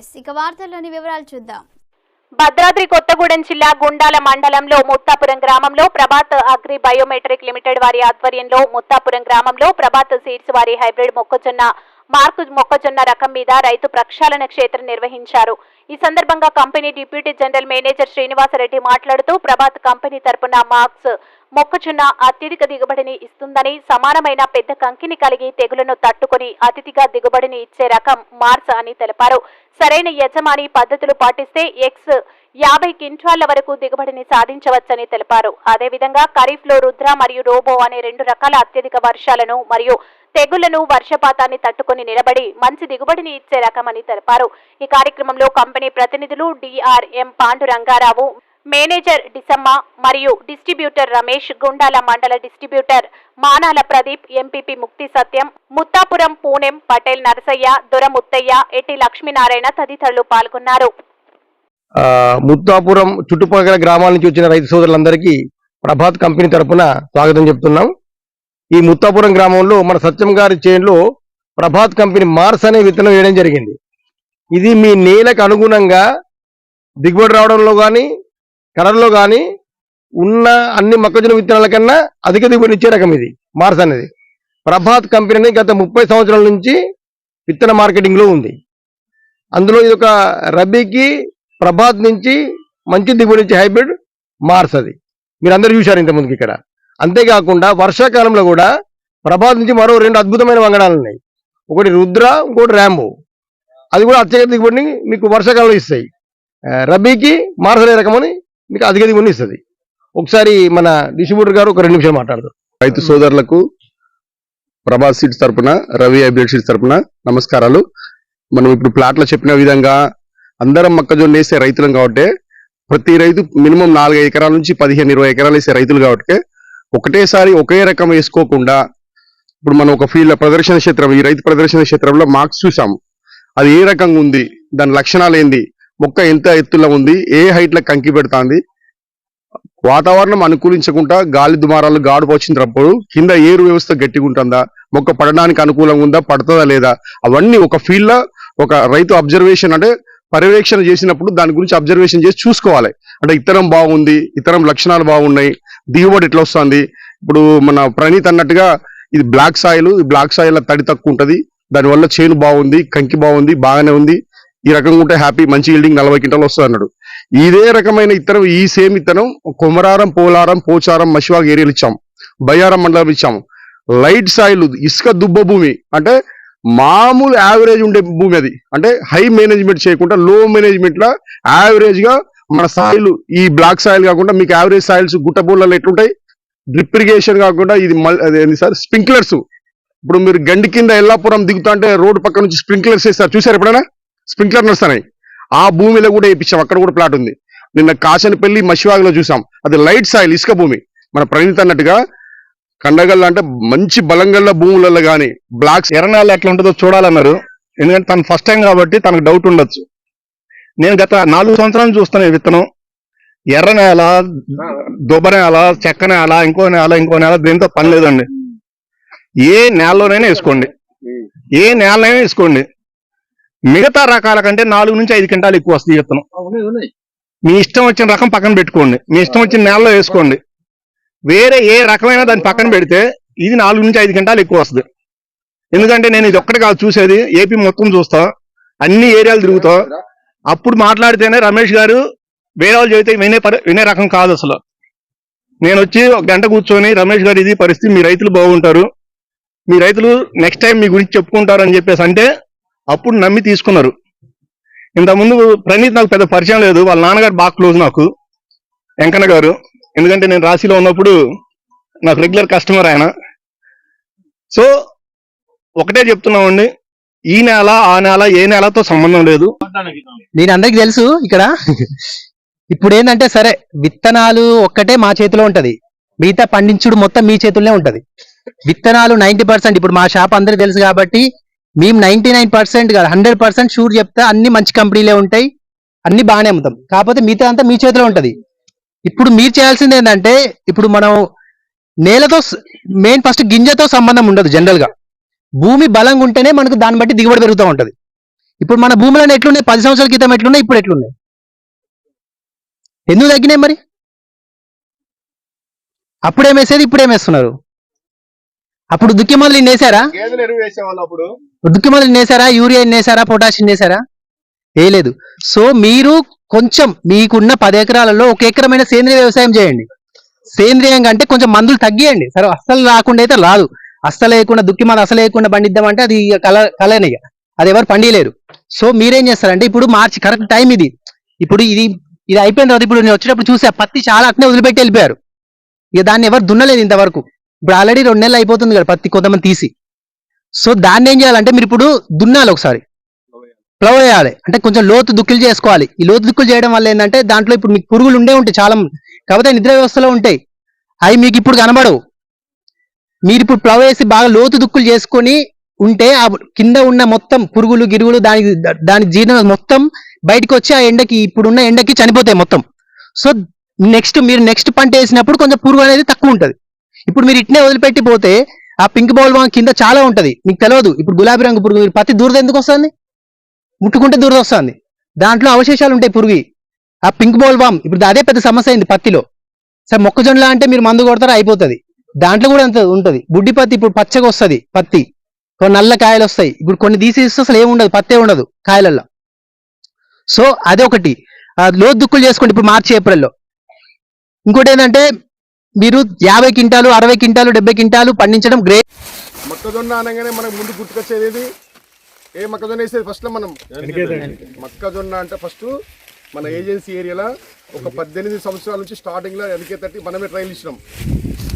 News ఇక వార్తల్లోని వివరాలు చూద్దాం. భద్రాద్రి కొత్తగూడెం జిల్లా గుండాల మండలంలో ముత్తాపురం గ్రామంలో ప్రభాత్ అగ్రి బయోమెట్రిక్ లిమిటెడ్ వారి ఆధ్వర్యంలో ముత్తాపురం గ్రామంలో ప్రభాత్ సీడ్స్ వారి హైబ్రిడ్ మొక్కజొన్న మార్కు మొక్కజొన్న రకం మీద రైతు ప్రక్షాళన క్షేత్రం నిర్వహించారు. ఈ సందర్భంగా company deputy general manager Srinivasa Reddy మాట్లాడుతూ ప్రభాత్ కంపెనీ తరపున మార్క్స్ మొక్కజొన్న అత్యధిక దిగుబడిని ఇస్తుందని సమానమైన పెద్ద కంకిని కలిగి తెగులను తట్టుకుని అతిథిగా దిగుబడిని ఇచ్చే రకం మార్స్ అని తెలిపారు. సరైన యజమాని పద్ధతులు పాటిస్తే ఎక్స్ యాభై క్వింటాళ్ళ వరకు దిగుబడిని సాధించవచ్చని తెలిపారు. అదేవిధంగా ఖరీఫ్లో రుద్ర మరియు రోబో అనే రెండు రకాల అత్యధిక వర్షాలను మరియు తెగుళ్ళను వర్షపాతాన్ని తట్టుకొని నిలబడి మంచి దిగుబడిని ఇచ్చే రకమని తెలిపారు. ఈ కార్యక్రమంలో కంపెనీ ప్రతినిధులు డిఆర్ఎం పాండు రంగారావు మేనేజర్ డిసమ్మ మరియు డిస్ట్రిబ్యూటర్ రమేష్ గుండాల మండల డిస్ట్రిబ్యూటర్ మానాల ప్రదీప్ ఎంపీపీ ముక్తి సత్యం ముత్తాపురం పూణెం పటేల్ నరసయ్య దొర ముత్తయ్య ఎట్టి లక్ష్మీనారాయణ తదితరులు పాల్గొన్నారు. ముత్తాపురం చుట్టుపక్కల గ్రామాల నుంచి వచ్చిన రైతు సోదరులందరికీ ప్రభాత్ కంపెనీ తరపున స్వాగతం చెప్తున్నాం. ఈ ముత్తాపురం గ్రామంలో మన సత్యం గారి చేనులో ప్రభాత్ కంపెనీ మార్స్ అనే విత్తనం వేయడం జరిగింది. ఇది మీ నేలకు అనుగుణంగా దిగుబడి రావడంలో కానీ కలర్లో కానీ ఉన్న అన్ని మొక్కజొన్న విత్తనాల కన్నా అధిక దిగుబడి ఇచ్చే రకం ఇది మార్స్ అనేది. ప్రభాత్ కంపెనీ గత ముప్పై సంవత్సరాల నుంచి విత్తన మార్కెటింగ్లో ఉంది. అందులో ఇది ఒక రబీకి ప్రభాత్ నుంచి మంచి దిగుబడి ఇచ్చే హైబ్రిడ్ మార్స్ అది. మీరు అందరు చూశారు ఇంత ముందుకి ఇక్కడ. అంతేకాకుండా వర్షాకాలంలో కూడా ప్రభాత్ నుంచి మరో రెండు అద్భుతమైన వంగడాలు ఉన్నాయి. ఒకటి రుద్ర ఇంకోటి ర్యాంబో అది కూడా అత్యధిక దిగుబడిని మీకు వర్షాకాలంలో ఇస్తాయి. రబీకి మార్సలే రకమని మీకు అధిక దిగుబడిని ఇస్తుంది. ఒకసారి మన డిస్ట్రిబ్యూటర్ గారు ఒక రెండు నిమిషాలు మాట్లాడతారు రైతు సోదరులకు ప్రభాస్ సీడ్స్ తరపున రవి హైబ్రిడ్ సీడ్స్ తరపున నమస్కారాలు. మనం ఇప్పుడు ప్లాట్లో చెప్పిన విధంగా అందరం మొక్కజొన్న వేసే రైతులం కాబట్టి ప్రతి రైతు మినిమం నాలుగు ఎకరాల నుంచి పదిహేను ఇరవై ఎకరాలు వేసే రైతులు కాబట్టి ఒకటేసారి ఒకే రకం వేసుకోకుండా ఇప్పుడు మనం ఒక ఫీల్డ్ ప్రదర్శన క్షేత్రం ఈ రైతు ప్రదర్శన క్షేత్రంలో మార్క్స్ చూసాము అది ఏ రకంగా ఉంది? దాని లక్షణాలు ఏంది? మొక్క ఎంత ఎత్తులో ఉంది? ఏ హైట్లో కంకి పెడుతుంది? వాతావరణం అనుకూలించకుండా గాలి దుమారాలు గాడు వచ్చినప్పుడు కింద ఏరు వ్యవస్థ గట్టిగా ఉంటుందా? మొక్క పడడానికి అనుకూలంగా ఉందా? పడుతుందా లేదా? అవన్నీ ఒక ఫీల్డ్లో ఒక రైతు అబ్జర్వేషన్ అంటే పర్యవేక్షణ చేసినప్పుడు దాని గురించి అబ్జర్వేషన్ చేసి చూసుకోవాలి. అంటే ఇతరం బాగుంది ఇతరం లక్షణాలు బాగున్నాయి దిగుబడి ఎట్లా వస్తుంది? ఇప్పుడు మన ప్రణీత్ అన్నట్టుగా ఇది బ్లాక్ సాయిల్ ఈ బ్లాక్ సాయిల్ తడి తక్కువ ఉంటుంది. దానివల్ల చేను బాగుంది కంకి బాగుంది బాగానే ఉంది. ఈ రకంగా ఉంటే హ్యాపీ మంచి ఈల్డింగ్ నలభై క్వింటాలు వస్తుంది అన్నాడు. ఇదే రకమైన ఇత్తనం ఈ సేమ్ ఇత్తనం కొమరారం పోలారం పోచారం మషివాగ్ ఏరియాలు ఇచ్చాం. బయ్యారం మండలం ఇచ్చాము లైట్ సాయిల్ ఇసుక దుబ్బ భూమి అంటే మామూలు యావరేజ్ ఉండే భూమి అది. అంటే హై మేనేజ్మెంట్ చేయకుండా లో మేనేజ్మెంట్లో యావరేజ్గా మన సాయిల్ ఈ బ్లాక్ సాయిల్ కాకుండా మీకు యావరేజ్ సాయిల్స్ గుట్ట బోళ్ళలో ఎట్లుంటాయి? డ్రిప్ ఇరిగేషన్ కాకుండా ఇది మళ్ళీ సార్? స్ప్రింక్లర్స్. ఇప్పుడు మీరు గండి కింద ఎల్లాపురం దిగుతా అంటే రోడ్డు పక్క నుంచి స్ప్రింక్లర్స్ వేస్తారు. చూసారు ఎప్పుడైనా? స్ప్రింక్లర్ నడుస్తున్నాయి. ఆ భూమిలో కూడా వేయించాం. అక్కడ కూడా ప్లాట్ ఉంది. నిన్న కాచనపల్లి మసివాగలో చూసాం. అది లైట్ సాయిల్ ఇసుక భూమి. మన ప్రణీత్ అన్నట్టుగా కండగల్ల అంటే మంచి బలంగల్ల భూములలో కానీ బ్లాక్స్ ఎర్రనాళ్ళు ఎట్లా ఉంటుందో చూడాలన్నారు. ఎందుకంటే తను ఫస్ట్ టైం కాబట్టి తనకు డౌట్ ఉండొచ్చు. నేను గత నాలుగు సంవత్సరాలు చూస్తాను విత్తనం. ఎర్ర నేల దుబ్బ నేల చెక్క నేల ఇంకో నేల ఇంకో నేల దీంతో పని లేదండి. ఏ నేలలోనైనా వేసుకోండి. ఏ నేలనైనా వేసుకోండి. మిగతా రకాల కంటే నాలుగు నుంచి ఐదు క్వింటాలు ఎక్కువ వస్తుంది విత్తనం. మీ ఇష్టం వచ్చిన రకం పక్కన పెట్టుకోండి. మీ ఇష్టం వచ్చిన నేలలో వేసుకోండి. వేరే ఏ రకమైన దాన్ని పక్కన పెడితే ఇది నాలుగు నుంచి ఐదు క్వింటాలు ఎక్కువ వస్తుంది. ఎందుకంటే నేను ఇది ఒక్కటి కాదు చూసేది. ఏపీ మొత్తం చూస్తా. అన్ని ఏరియాలు తిరుగుతా. అప్పుడు మాట్లాడితేనే రమేష్ గారు వేరే వాళ్ళు చెబితే వినే పరి- వినే రకం కాదు అసలు. నేను వచ్చి ఒక గంట కూర్చొని రమేష్ గారు ఇది పరిస్థితి మీ రైతులు బాగుంటారు. మీ రైతులు నెక్స్ట్ టైం మీ గురించి చెప్పుకుంటారు అని చెప్పేసి అంటే అప్పుడు నమ్మి తీసుకున్నారు. ఇంతకుముందు ప్రణీత్ నాకు పెద్ద పరిచయం లేదు. వాళ్ళ నాన్నగారు బాగా క్లోజ్ నాకు వెంకన్న గారు. ఎందుకంటే నేను రాశిలో ఉన్నప్పుడు నాకు రెగ్యులర్ కస్టమర్ ఆయన. సో ఒకటే చెప్తున్నామండి. ఈ నెల ఆ నెల ఏ నెలతో సంబంధం లేదు. నేను అందరికి తెలుసు ఇక్కడ. ఇప్పుడు ఏంటంటే సరే విత్తనాలు ఒక్కటే మా చేతిలో ఉంటది. మిగతా పండించుడు మొత్తం మీ చేతుల్లోనే ఉంటది. విత్తనాలు నైన్టీ పర్సెంట్ ఇప్పుడు మా షాప్ అందరికి తెలుసు కాబట్టి మేము నైన్టీ నైన్ పర్సెంట్ కాదు హండ్రెడ్ పర్సెంట్ షూర్ చెప్తే అన్ని మంచి కంపెనీలే ఉంటాయి అన్ని బాగానే అమ్ముతాం. కాకపోతే మిగతా అంతా మీ చేతిలో ఉంటుంది. ఇప్పుడు మీరు చేయాల్సింది ఏంటంటే ఇప్పుడు మనం నేలతో మెయిన్ ఫస్ట్ గింజతో సంబంధం ఉండదు జనరల్గా భూమి బలంగా ఉంటేనే మనకు దాన్ని బట్టి దిగుబడి పెరుగుతూ ఉంటుంది. ఇప్పుడు మన భూములను ఎట్లున్నాయి? పది సంవత్సరాల క్రితం ఎట్లున్నాయి? ఇప్పుడు ఎట్లున్నాయి? ఎందుకు తగ్గినాయి మరి? అప్పుడేం వేసేది? ఇప్పుడేం వేస్తున్నారు? అప్పుడు దుక్కి మొదలు ఇన్ని వేసారా గేదెలు ఎరువు వేసేవాళ్ళు అప్పుడు. దుక్కి మొదలు వేసారా యూరియా వేసారా పొటాషియం వేసారా వేయలేదు. సో మీరు కొంచెం మీకున్న పది ఎకరాలలో ఒక ఎకరమైన సేంద్రియ వ్యవసాయం చేయండి. సేంద్రియంగా అంటే కొంచెం మందులు తగ్గియండి. సరే అస్సలు రాకుండా అయితే రాదు. అస్సలు లేకుండా దుక్కి మంది అసలు లేకుండా పండిద్దామంటే అది కల కలనే ఇక అది ఎవరు పండియలేరు. సో మీరేం చేస్తారంటే ఇప్పుడు మార్చి కరెక్ట్ టైం ఇది. ఇప్పుడు ఇది ఇది అయిపోయిన తర్వాత ఇప్పుడు నేను వచ్చేటప్పుడు చూసా పత్తి చాలా అట్నే వదిలిపెట్టి వెళ్ళిపోయారు. ఇక దాన్ని ఎవరు దున్నలేదు ఇంతవరకు. ఇప్పుడు ఆల్రెడీ రెండు నెలలు అయిపోతుంది కదా పత్తి కొంతమంది తీసి. సో దాన్ని ఏం చేయాలంటే మీరు ఇప్పుడు దున్నాలి ఒకసారి. ప్లవ్ చేయాలి. అంటే కొంచెం లోతు దుక్కులు చేసుకోవాలి. ఈ లోతు దుక్కులు చేయడం వల్ల ఏంటంటే దాంట్లో ఇప్పుడు మీకు పురుగులు ఉండే ఉంటాయి చాలా కాకపోతే నిద్ర వ్యవస్థలో ఉంటాయి. అవి మీకు ఇప్పుడు కనబడవు. మీరు ఇప్పుడు ప్లవ్ వేసి బాగా లోతు దుక్కులు చేసుకొని ఉంటే ఆ కింద ఉన్న మొత్తం పురుగులు గిరుగులు దానికి దాని జీర్ణ మొత్తం బయటకు వచ్చి ఆ ఎండకి ఇప్పుడున్న ఎండకి చనిపోతాయి మొత్తం. సో నెక్స్ట్ మీరు నెక్స్ట్ పంట వేసినప్పుడు కొంచెం పురుగు అనేది తక్కువ ఉంటుంది. ఇప్పుడు మీరు ఇట్నే వదిలిపెట్టి పోతే ఆ పింక్ బౌల్ కింద చాలా ఉంటది. మీకు తెలియదు ఇప్పుడు గులాబీ రంగు పురుగు మీరు పత్తి దూరద ఎందుకు వస్తుంది? ముట్టుకుంటే దూరద వస్తుంది. దాంట్లో అవశేషాలు ఉంటాయి పురుగు. ఆ పింక్ బౌల్ వామ్ ఇప్పుడు అదే పెద్ద సమస్య అయింది పత్తిలో. సరే మొక్కజొన్నల అంటే మీరు మందు కొడతారు? అయిపోతుంది. దాంట్లో కూడా అంత ఉంటుంది. బుడ్డి పత్తి ఇప్పుడు పచ్చగా వస్తుంది పత్తి. కొన్ని నల్ల కాయలు వస్తాయి. ఇప్పుడు కొన్ని తీసేస్తే అసలు ఏముండదు పత్తే ఉండదు కాయలల్లో. సో అదే ఒకటి ఆ లోతు దుక్కులు చేసుకోండి ఇప్పుడు మార్చి ఏప్రిల్లో. ఇంకోటి ఏంటంటే మీరు యాభై క్వింటాలు అరవై క్వింటాలు డెబ్బై క్వింటాలు పండించడం గ్రేట్ మొక్కజొన్న అనగానే మనకు ముందు గుర్తుకొచ్చేది ఏది ఏ మొక్కజొన్న వేసేది ఫస్ట్ మనం? మొక్కజొన్న అంటే ఫస్ట్ మన ఏజెన్సీ ఏరియాలో ఒక పద్దెనిమిది సంవత్సరాల నుంచి స్టార్టింగ్లో తట్టి మనమే ట్రైల్ ఇచ్చినాం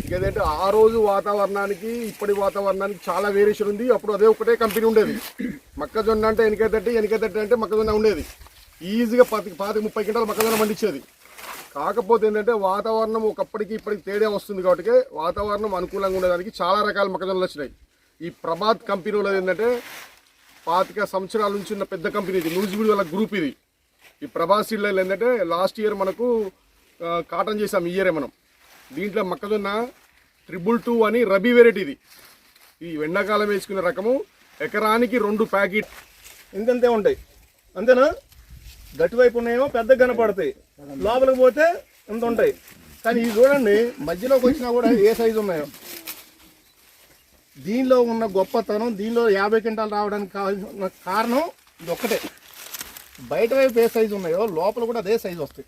ఇంకేదంటే ఆ రోజు వాతావరణానికి ఇప్పటి వాతావరణానికి చాలా వేరియేషన్ ఉంది. అప్పుడు అదే ఒకటే కంపెనీ ఉండేది. మొక్కజొన్న అంటే ఎనికేతట్టి ఎనికేతట్టి అంటే మొక్కజొన్న ఉండేది. ఈజీగా పాతి పాతి ముప్పై క్వింటాలు మొక్కజొన్న పండించేది. కాకపోతే ఏంటంటే వాతావరణం ఒకప్పటికి ఇప్పటికి తేడా వస్తుంది కాబట్టి వాతావరణం అనుకూలంగా ఉండడానికి చాలా రకాల మొక్కజొన్నలు వచ్చినాయి. ఈ ప్రభాత్ కంపెనీ వాళ్ళది ఏంటంటే పాతిక సంవత్సరాల నుంచి ఉన్న పెద్ద కంపెనీ ఇది న్యూజిబుల్ వాళ్ళ గ్రూప్ ఇది. ఈ ప్రభాస్ సీడ్లో ఏంటంటే లాస్ట్ ఇయర్ మనకు కాటన్ చేసాం ఇయరే మనం. దీంట్లో మొక్కజొన్న ట్రిపుల్ టూ అని రబీ వెరైటీ ఇది. ఈ ఎండాకాలం వేసుకునే రకము ఎకరానికి రెండు ప్యాకెట్. ఇంతంతే ఉంటాయి. అంతేనా? గట్టివైపు ఉన్నాయేమో పెద్దగా కనపడతాయి. లోపలికి పోతే ఇంత ఉంటాయి. కానీ ఇవి చూడండి మధ్యలోకి వచ్చినా కూడా ఏ సైజు ఉన్నాయో. దీనిలో ఉన్న గొప్పతనం దీనిలో యాభై క్వింటాలు రావడానికి కావాల్సిన కారణం ఇది ఒక్కటే. బయట వైపు ఏ సైజు ఉన్నాయో లోపల కూడా అదే సైజు వస్తాయి.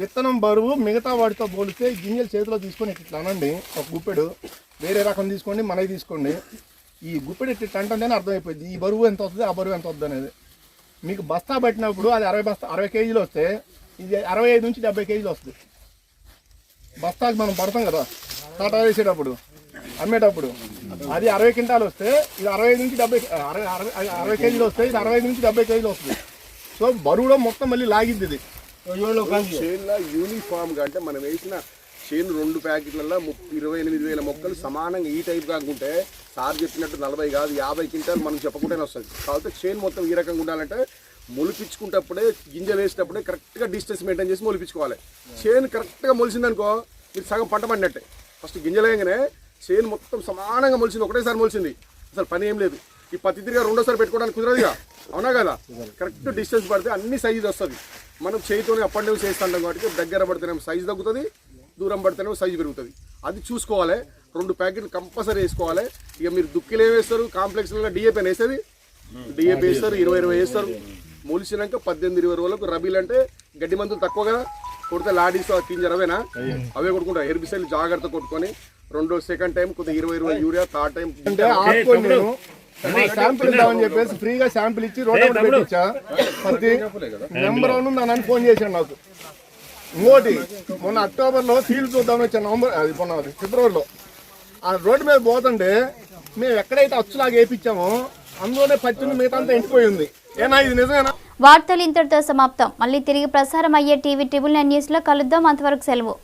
విత్తనం బరువు మిగతా వాటితో పోలిస్తే గింజలు చేతిలో తీసుకొని ఇట్లా అనండి. ఒక గుప్పెడు వేరే రకం తీసుకోండి మనవి తీసుకోండి. ఈ గుప్పెడు ఇట్లా అంటేనే అర్థమైపోయింది. ఈ బరువు ఎంత వస్తుంది ఆ బరువు ఎంత వస్తుంది అనేది. మీకు బస్తా పట్టినప్పుడు అది అరవై బస్తా అరవై కేజీలు వస్తే ఇది అరవై ఐదు నుంచి డెబ్బై కేజీలు వస్తుంది. బస్తాకి మనం పడతాం కదా టాటా వేసేటప్పుడు అమ్మేటప్పుడు. అది అరవై క్వింటాలు వస్తే ఇది అరవై ఐదు నుంచి డెబ్బై అరవై అరవై అరవై కేజీలు వస్తే ఇది అరవై ఐదు నుంచి డెబ్బై కేజీలు వస్తుంది. సో బరువులో మొత్తం మళ్ళీ లాగిద్ది ఇది. చేనులో యూనిఫామ్గా అంటే మనం వేసిన చేను రెండు ప్యాకెట్లలో ముప్పై ఇరవై ఎనిమిది వేల మొక్కలు సమానంగా ఈ టైప్ కాకుంటే సార్ చెప్పినట్టు నలభై కాదు యాభై క్వింటాలు మనం చెప్పకుండానే వస్తుంది. కాబట్టి చేను మొత్తం ఈ రకంగా ఉండాలంటే మొలిపించుకుంటప్పుడే గింజలు వేసేటప్పుడే కరెక్ట్గా డిస్టెన్స్ మెయింటైన్ చేసి మొలిపించుకోవాలి. చేను కరెక్ట్గా మొలిసిందనుకో మీరు సగం పంట పండినట్టే. ఫస్ట్ గింజలు వేయగానే చేను మొత్తం సమానంగా మొలిసింది ఒకటేసారి మొలిసింది. అసలు పని ఏం లేదు. ఈ పత్తి తిరిగా రెండోసారి పెట్టుకోవడానికి కుదరదుగా? అవునా కదా? కరెక్ట్ డిస్టెన్స్ పడితే అన్ని సైజు వస్తుంది. మనం చేయితోనే అప్ అండ్ డౌన్ చేస్తుంటాం కాబట్టి దగ్గర పడితేనేమో సైజు తగ్గుతుంది దూరం పడితేనేమో సైజు పెరుగుతుంది. అది చూసుకోవాలి. రెండు ప్యాకెట్లు కంపల్సరీ వేసుకోవాలి. ఇక మీరు దుక్కిలు వేస్తారు కాంప్లెక్స్లో డిఏపీ వేసేది? డిఏపీ వేస్తారు ఇరవై ఇరవై వేస్తారు. మొలిసినాక పద్దెనిమిది ఇరవై రోజులకు రబీలు అంటే గడ్డి మందులు తక్కువ కదా? కొడితే లాడీస్ కింజ అవే అవే కొట్టుకుంటా హెర్బిసైడ్ జాగ్రత్త కొట్టుకొని రెండో సెకండ్ టైం కొద్దిగా ఇరవై ఇరవై యూరియా థర్డ్ టైం అంటే ఆపుకొని నేను శాంపిల్ ఇద్దామని చెప్పేసి ఫ్రీగా శాంపిల్ ఇచ్చి రోడ్ పెట్టించా. నెంబర్ అని ఫోన్ చేశాను నాకు. ఇంకోటి మొన్న అక్టోబర్లో సీల్ ఫీల్డ్ చూద్దామని వచ్చాను నవంబర్ అది మొన్న ఫిబ్రవరిలో. ఆ రోడ్డు మీద పోతుంటే మేము ఎక్కడైతే అచ్చులాగా వేయించామో అందులోనే పత్తిని మిగతా అంతా ఎండిపోయి ఉంది. ఏనా ఇది నిజమేనా? వార్తలు ఇంతటితో సమాప్తం. మళ్ళీ తిరిగి ప్రసారం అయ్యే టీవీ ట్రిబుల్ నైన్ న్యూస్లో కలుద్దాం. అంతవరకు సెలవు.